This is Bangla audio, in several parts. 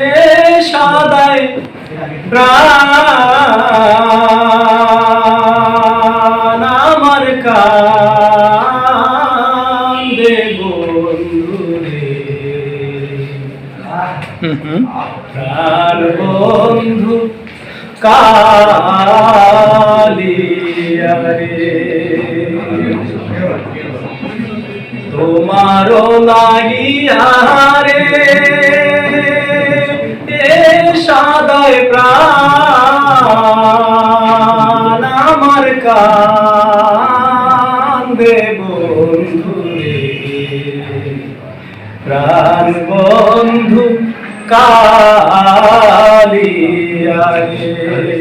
এ সদাই প্রাণ আমার কান্দে বন্ধুরে। প্রাণ বন্ধু কালিয়া রে তোমারও লাগিয়া রে এ সাদায় প্রাণ আমার কান্দে বন্ধু রে প্রাণ বন্ধু কালিয়া রে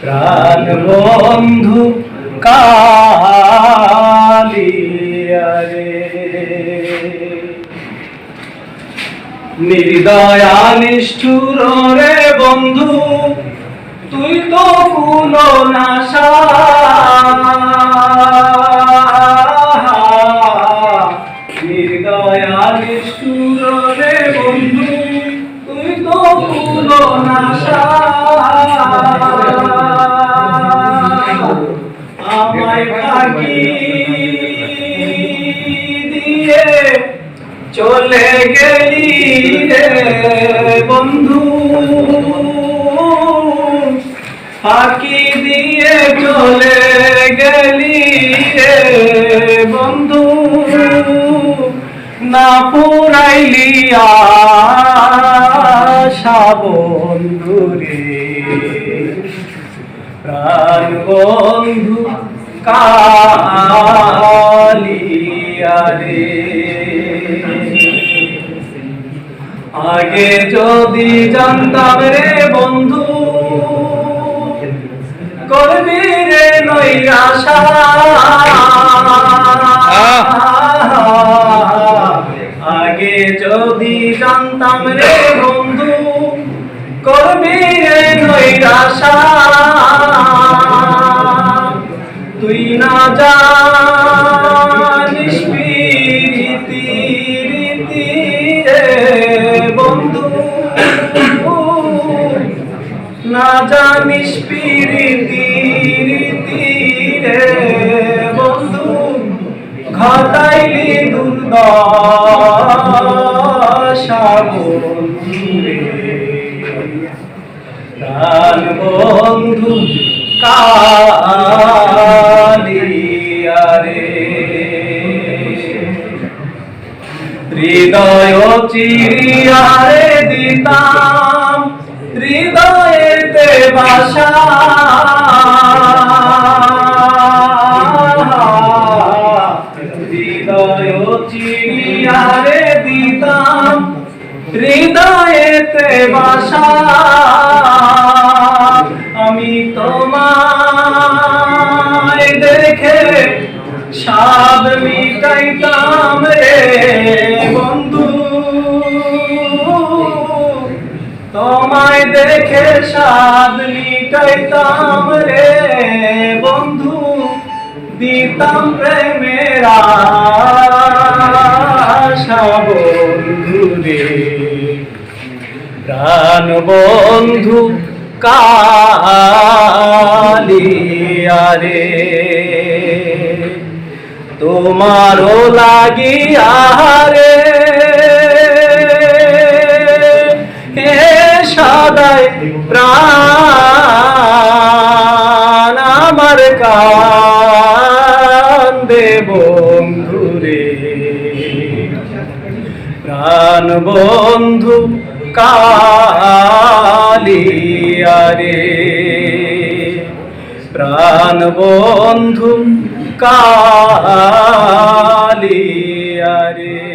প্রাণ বন্ধু কালিয়া রে নির্দয়া নিষ্ঠুর রে বন্ধু তুই তো কুলো নাশা দিয়ে চলে গেলি রে বন্ধু। ফাঁকি দিয়ে চলে গেলি বন্ধু। না পুরাইলি আশা বন্ধু রে। প্রাণ বন্ধু। কালিয়া রে আগে যদি জানতাম রে বন্ধু, করবি রে নৈরাশা। আগে যদি জানতাম রে বন্ধু, করবি রে নৈরাশা। তুই না জানিস প্রীতি, রীতি রে বন্ধু। না জানিস প্রীতি, রীতি রে বন্ধু। ঘটাইলি দুর্দশা বন্ধু রে। রে হৃদয় চিরিয়ারে দিতাম হৃদয়েতে বাসা। হৃদয় চিরিয়ারে দিতাম হৃদয়েতে বাসা। আমি তোমায় দেখে স্বাদ মিটাইতাম রে বন্ধু। তোমায় দেখে স্বাদ মিটাইতাম রে বন্ধু। দিতাম প্রেমের আশা বন্ধু রে। প্রাণ বন্ধু কালিয়া রে। তোমারও লাগিয়া রে হে সদাই প্রাণ আমার কান্দে বন্ধু রে প্রাণ বন্ধু কালিয়া রে প্রাণ বন্ধু কালিয়া রে